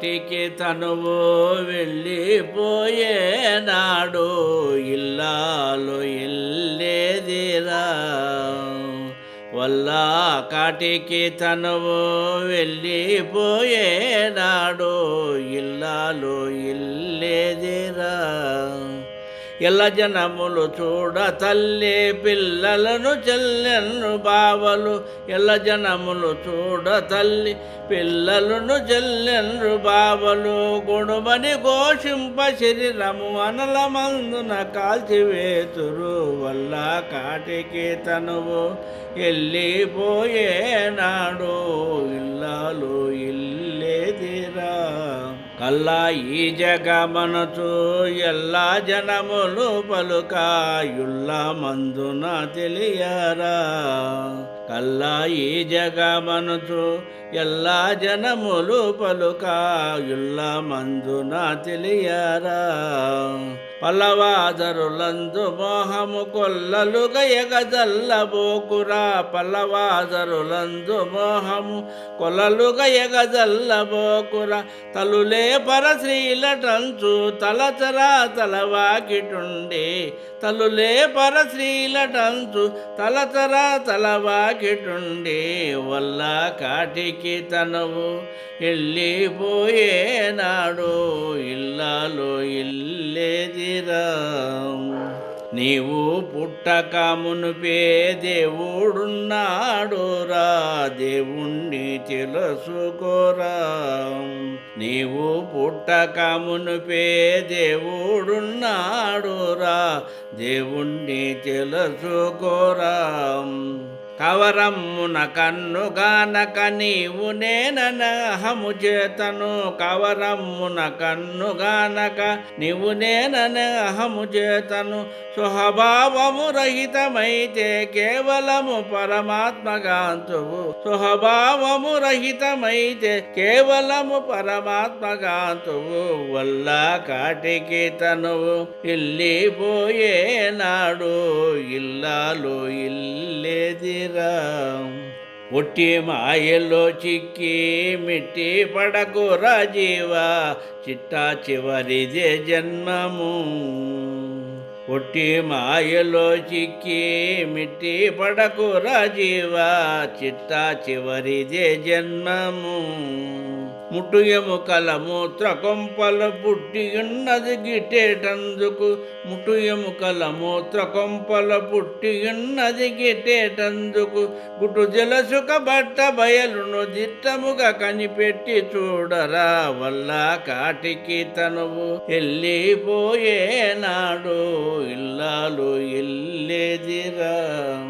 కాటికి తనువు వెళ్ళిపోయేనాడు. ఇల్లాలు ఇల్లేదిరా. వల్ల కాటికి తనువు వెళ్ళిపోయేనాడు. ఇల్లాలు ఇల్లేదిరా. ఎల్ల జనములు చూడ తల్లి పిల్లలను చెల్లెన్ను బావలు. ఎల్ల జనములు చూడ తల్లి పిల్లలను చెల్లెను బావలు. గుణమని ఘోషింప శరీరము అనల మందున కాల్చివేతురు వల్ల కాటికి తనువు వెళ్ళిపోయేనాడు ఇల్లాలు ఇల్లేదిరా అల్లా ఈ జగమనుచు ఎల్లా జనములు పలుకాయుల్లా మందున తెలియరా. కల్లా ఈ జగమనుచు ఎల్లా జనములు పలుకాయుల్లా మందున తెలియరా. పల్లవాదరులందు మోహము కొల్లలుగా ఎగజల్లబోకురా పల్లవాదరులందు మోహము కొల్లలుగా ఎగజల్లబోకురా తలులే పరశ్రీలటంచు తలచరా తలవాకిటుండే. తలులే పరశ్రీలటంచు తలచరా తలవాకిటుండే. వల్ల కాటికి తనవు వెళ్ళిపోయేనాడు ఇల్లేది ఇల్లేదిరా నీవు పుట్టక మునుపే దేవుడున్నాడు రా. దేవుణ్ణి తెలుసుకోరా నీవు పుట్టక మునుపే దేవుడున్నాడు రా. దేవుణ్ణి తెలుసుకోరా కవరమ్మున కన్నుగానక నీవు నేననహము చేతను కవరమ్మున కన్నుగానక నీవు నేననహము చేతను స్వభావము రహితమైతే కేవలము పరమాత్మగాంతువు. స్వభావము రహితమైతే కేవలము పరమాత్మగాంతువు. వల్ల కాటికి తనువు ఇల్లిపోయేనాడు ఇల్లాలు ఇల్లేదిరా. ఒట్టి మాయలో చిక్కి మిట్టి పడకురా జీవా. చిట్టా చివరిదే జన్మము. పుట్టి మాయలో చిక్కి మిట్టి పడకు రాజీవా చిట్టా చివరిదే జన్మము. ముట్టు ఎముకల మూత్ర కొంపల పుట్టి ఉన్నది గిట్టేటందుకు ముట్టు ఎముకల మూత్ర కొంపల పుట్టి ఉన్నది గిట్టేటందుకు గుటు జలసుక బట్ట బయలును దిట్టముగా కనిపెట్టి చూడరా వల్ల కాటికి తనువు. వెళ్ళిపోయేనాడు ఇల్లాలు ఎల్లేదిరా.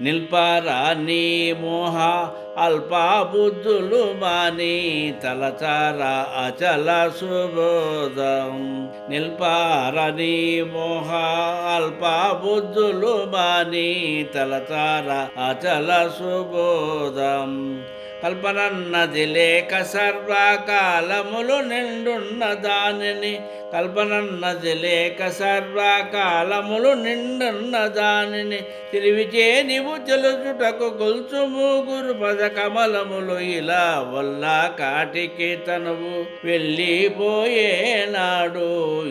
నిల్పారా నీ మోహ అల్పాబుద్ధులు మాని తలచార అచల సుబోధం. నిల్పారని మోహ అల్పాబుద్ధులు మాని తలచార అచల సుబోధం. కల్పనన్నది లేక సర్వకాలములు నిండున్న దానిని కల్పనన్నది లేక సర్వకాలములు నిండున్న దానిని తెలివిచే నీవు తెలుసుటకు గొలుసు మూగురు పద కమలములు ఇలా వల్ల కాటికి తనువు. వెళ్ళిపోయేనాడు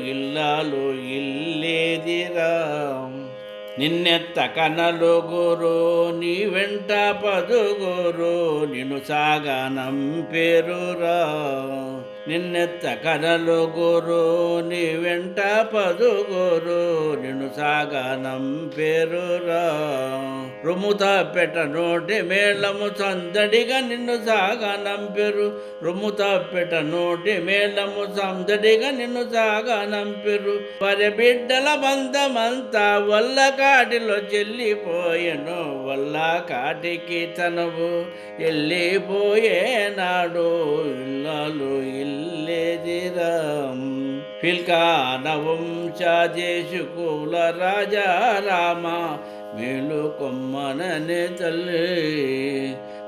ఇల్లాలు ఇల్లేదిరా. నిన్నెత్త కనలుగురు నీ వెంట పదుగురు నిన్ను సాగనం పేరురా. నిన్నెత్త కనలుగురు నీ వెంట పదుగురు నిన్ను సాగనం రొమ్ముతా రుముత పెట్ట నోటి మేళము సందడిగా నిన్ను సాగా నంపెరు. రుముత పెట్ట నోటి మేళము సందడిగా నిన్ను సాగా నంపెరు. పరి బిడ్డల బంధమంతా వల్ల కాటిలో చెల్లిపోయెను. వల్ల కాటికి తనవు వెళ్ళిపోయేనాడు ఇల్లాలు ఇల్లేదిరా. ఫిల్కాన వంశాదేశుకుల రాజా రామ. మేలు కొమ్మననే తల్లి.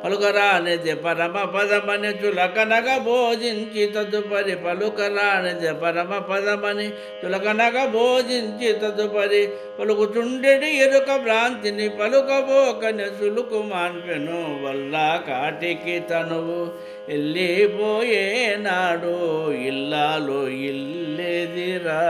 పలుకరానిది పరమ పదమని చులకనగ భోజించి తదుపరి పలుకరానిది పరమ పదమని చులకనగ భోజించి తదుపరి పలుకుచుండెడి ఎరుక భ్రాంతిని పలుకబోకని సులుకు మాన్పెను వల్ల కాటికి తనువు వెళ్ళిపోయేనాడు ఇల్లాలో ఇల్లేదిరా.